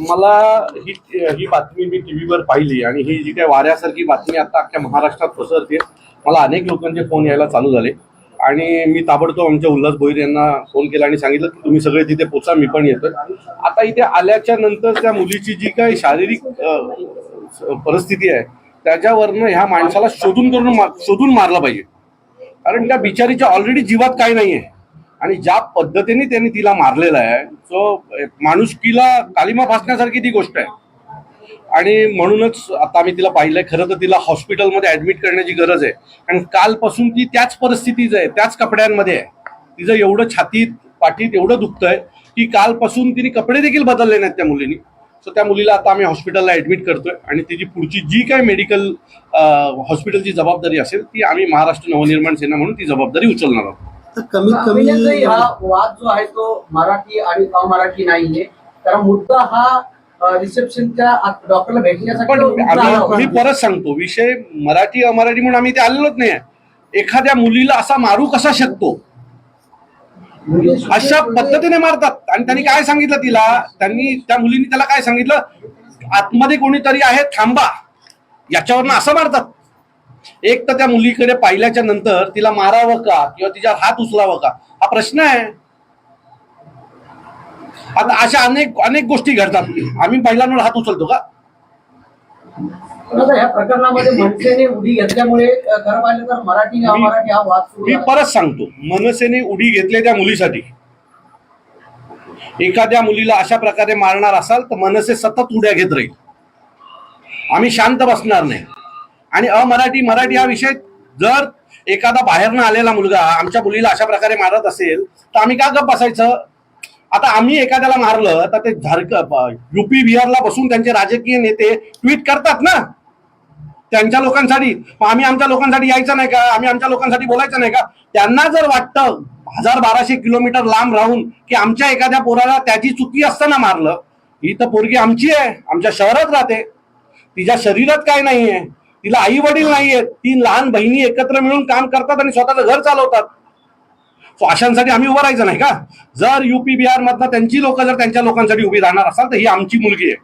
मला ही ही बातमी मी टीव्हीवर पाहिली आणि ही जी काही वाऱ्यासारखी बातमी आता अख्ख्या महाराष्ट्रात पसरते मला अनेक लोकांचे फोन यायला चालू झाले. आणि मी ताबडतोब आमच्या उल्हास भोईर यांना फोन केला आणि सांगितलं की तुम्ही सगळे तिथे पोचा मी पण येतोय. आता इथे आल्याच्यानंतर त्या मुलीची जी काही शारीरिक परिस्थिती आहे त्याच्यावरनं ह्या माणसाला शोधून करून शोधून मारलं पाहिजे. कारण त्या बिचारीच्या ऑलरेडी जीवात काय नाहीये. आणि ज्या पद्धतीने त्यांनी तिला मारलेलं आहे तो माणुसकीला कालिमा फासण्यासारखी ती गोष्ट आहे. आणि म्हणूनच आता आम्ही तिला पाहिलंय खरं तर तिला हॉस्पिटलमध्ये ऍडमिट करण्याची गरज आहे. कारण कालपासून ती त्याच परिस्थितीच आहे त्याच कपड्यांमध्ये आहे. तिचं एवढं छातीत पाठीत एवढं दुखतंय की कालपासून तिने कपडे देखील बदलले नाहीत त्या मुलीनी. सो त्या मुलीला आता आम्ही हॉस्पिटलला ऍडमिट करतोय आणि तिची पुढची जी काय मेडिकल हॉस्पिटलची जबाबदारी असेल ती आम्ही महाराष्ट्र नवनिर्माण सेना म्हणून ती जबाबदारी उचलणार आहोत. तर कमीत कमी हा वाद जो आहे तो मराठी आणि अमराठी नाहीये. कारण मुद्दा हा रिसेप्शनच्या डॉक्टरला भेटण्यासाठी पण. मी परत सांगतो विषय मराठी अमराठी म्हणून आम्ही ते आलेलोच नाही एखाद्या मुलीला असा मारू कसा शकतो? अशा पद्धतीने मारतात. आणि त्यांनी काय सांगितलं तिला? त्यांनी त्या मुलीने त्याला काय सांगितलं? आतमध्ये कोणीतरी आहे थांबा. याच्यावरनं असं मारतात. एक तर त्या मुलीकडे पाहिल्याच्या नंतर तिला मारावं का किंवा तिच्या हात उचलावं का? हा प्रश्न आहे. आता अशा अनेक अनेक गोष्टी घडतात. आम्ही महिलांवर हात उचलतो का? पण आता ह्या प्रकरणामध्ये मनसेने उडी घेतल्यामुळे अ, खरं पाहिलं तर मराठी आणि मी- हा वाद. परत सांगतो. मनसेने उडी घेतली त्या मुलीसाठी. एखाद्या मुलीला अशा प्रकारे मारणार असाल तर मनसे सतत उड्या घेत राहील. आम्ही शांत बसणार नाही. आणि अमराठी मराठी हा विषय जर एखादा बाहेरनं आलेला मुलगा आमच्या मुलीला अशा प्रकारे मारत असेल तर आम्ही का गप बसायचं? आता आम्ही एखाद्याला मारलं तर ते झारख युपी बिहारला बसून त्यांचे राजकीय नेते ट्विट करतात ना? त्यांच्या लोकांसाठी. मग आम्ही आमच्या लोकांसाठी यायचं नाही का? आम्ही आमच्या लोकांसाठी बोलायचं नाही का? त्यांना जर वाटतं हजार बाराशे किलोमीटर लांब राहून की आमच्या एखाद्या पोराला त्याची चुकी असताना मारलं ही तर पोरगी आमची आहे आमच्या शहरात राहते. तिच्या शरीरात काय नाहीये. तिला आई वडील नाहीयेत. तीन लहान बहिणी एकत्र मिळून काम करतात आणि स्वतःचं घर चालवतात. सो अशांसाठी आम्ही उभं राहायचं नाही का? जर युपी बिहार मधनं त्यांची लोक जर त्यांच्या लोकांसाठी उभी राहणार असाल तर ही आमची मुलगी आहे.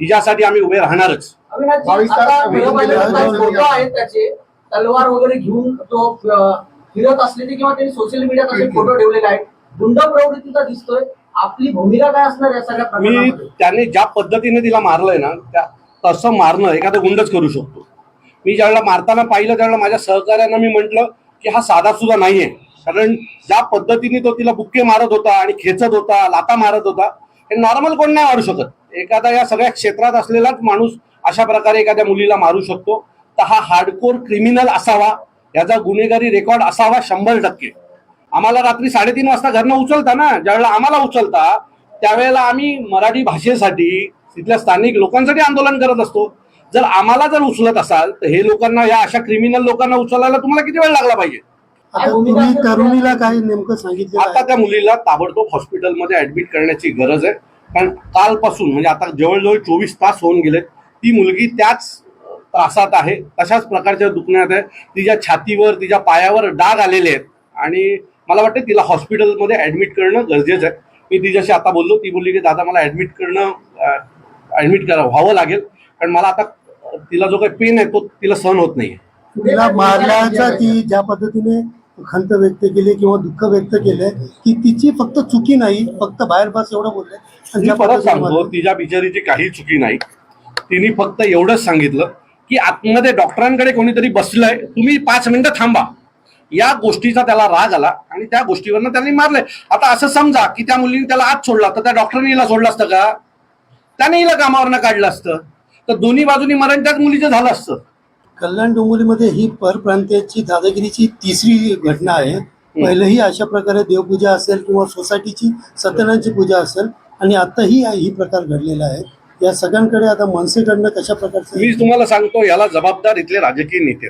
तिच्यासाठी आम्ही उभे राहणारच. तलवार वगैरे घेऊन तो फिरत असलेले किंवा त्यांनी सोशल मीडियात असे फोटो ठेवलेले आहेत. गुंड प्रवृत्तीचा दिसतोय. आपली भूमिका काय असणार या सगळ्या मी त्याने ज्या पद्धतीने तिला मारलंय ना त्या तसं मारणं एखादा गुंडच करू शकतो. मी ज्यावेळेला मारताना पाहिलं त्यावेळेला माझ्या सहकार्यांना मी म्हंटल की हा साधा सुद्धा नाहीये. कारण ज्या पद्धतीने तो तिला बुक्के मारत होता आणि खेचत होता लाता मारत होता हे नॉर्मल कोण नाही मारू शकत. एखादा या सगळ्या क्षेत्रात असलेलाच माणूस अशा प्रकारे एखाद्या मुलीला मारू शकतो. तर हा हार्डकोर क्रिमिनल असावा याचा गुन्हेगारी रेकॉर्ड असावा शंभर टक्के. आम्हाला रात्री साडेतीन वाजता घरनं उचलता ना ज्यावेळेला आम्हाला उचलता त्यावेळेला आम्ही मराठी भाषेसाठी तिथल्या स्थानिक लोकांसाठी आंदोलन करत असतो. जर आम्हाला जर उचलत असाल तर हे लोकांना या अशा क्रिमिनल लोकांना उचलायला तुम्हाला किती वेळ लागला पाहिजे? तरुणीला काय नेमकं सांगितलं आता त्या मुलीला ताबडतोब हॉस्पिटलमध्ये ऍडमिट करण्याची गरज आहे. कारण कालपासून म्हणजे आता जवळजवळ चोवीस तास होऊन गेलेत ती मुलगी त्याच त्रासात आहे तशाच प्रकारच्या दुखण्यात आहे. तिच्या छातीवर तिच्या पायावर डाग आलेले आहेत. आणि मला वाटतं तिला हॉस्पिटलमध्ये ऍडमिट करणं गरजेचं आहे. मी तिच्याशी आता बोललो ती बोलली की दादा मला ऍडमिट करणं ऍडमिट करा व्हावं लागेल. कारण मला आता तिला जो काही पेन आहे तो तिला सहन होत नाही तिला मारल्याचा ती ज्या पद्धतीने खंत व्यक्त केली किंवा दुःख व्यक्त केलंय की तिची फक्त चुकी नाही फक्त बाहेर बस एवढं बोलले परत सांगतो. तिच्या बिचारीची काही चुकी नाही. तिने फक्त एवढंच सांगितलं की आतमध्ये डॉक्टरांकडे कोणीतरी बसलंय तुम्ही पाच मिनिटं थांबा. या गोष्टीचा त्याला राग आला आणि त्या गोष्टीवरनं त्यांनी मारलंय. आता असं समजा की त्या मुलीने त्याला आत सोडला तर त्या डॉक्टरने हिला सोडलं असतं का? त्याने हिला कामावरनं काढलं असतं. तर दोन्ही बाजूनी मरण त्याच मुलीचं झालं असतं. कल्याण डोंबिवलीमध्ये ही परप्रांतीयाची दादागिरीची तिसरी घटना आहे. पहिलेही अशा प्रकारे देवपूजा असेल किंवा सोसायटीची सत्यनारायणची पूजा असेल आणि आताही ही प्रकार घडलेला आहे. या सगळ्यांकडे आता मनसेकडनं कशा प्रकारचे मी तुम्हाला सांगतो याला जबाबदार इथले राजकीय नेते.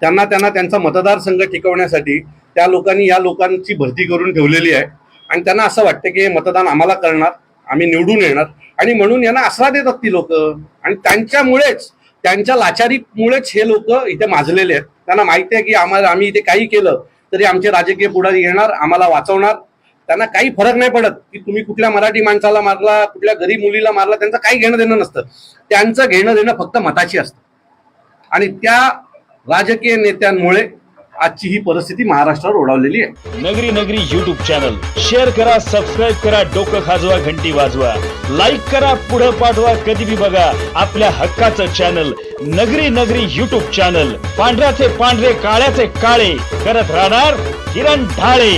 त्यांना त्यांना त्यांचा मतदारसंघ टिकवण्यासाठी त्या लोकांनी या लोकांची भरती करून ठेवलेली आहे. आणि त्यांना असं वाटतं की हे मतदान आम्हाला करणार. आम्ही निवडून येणार. आणि म्हणून यांना आसरा देतात ती लोक. आणि त्यांच्यामुळेच त्यांच्या लाचारीमुळेच हे लोक इथे माजलेले आहेत. त्यांना माहिती आहे की आम्हाला आम्ही इथे काही केलं तरी आमचे राजकीय पुढारी येणार आम्हाला वाचवणार. त्यांना काही फरक नाही पडत की तुम्ही कुठल्या मराठी माणसाला मारला कुठल्या गरीब मुलीला मारला त्यांचं काही घेणं देणं नसतं. त्यांचं घेणं देणं फक्त मताची असतं. आणि त्या राजकीय नेत्यांमुळे आजची ही परिस्थिती महाराष्ट्रावर ओढावलेली आहे. Nagari Nagari YouTube channel share करा सबस्क्राईब करा डोकं खाजवा घंटी वाजवा. लाईक करा पुढं पाठवा कधी बी बघा आपल्या हक्काचं चॅनल नगरी नगरी युट्यूब चॅनल पांढऱ्याचे पांढरे काळ्याचे काळे. करत राहणार किरण ढाळे.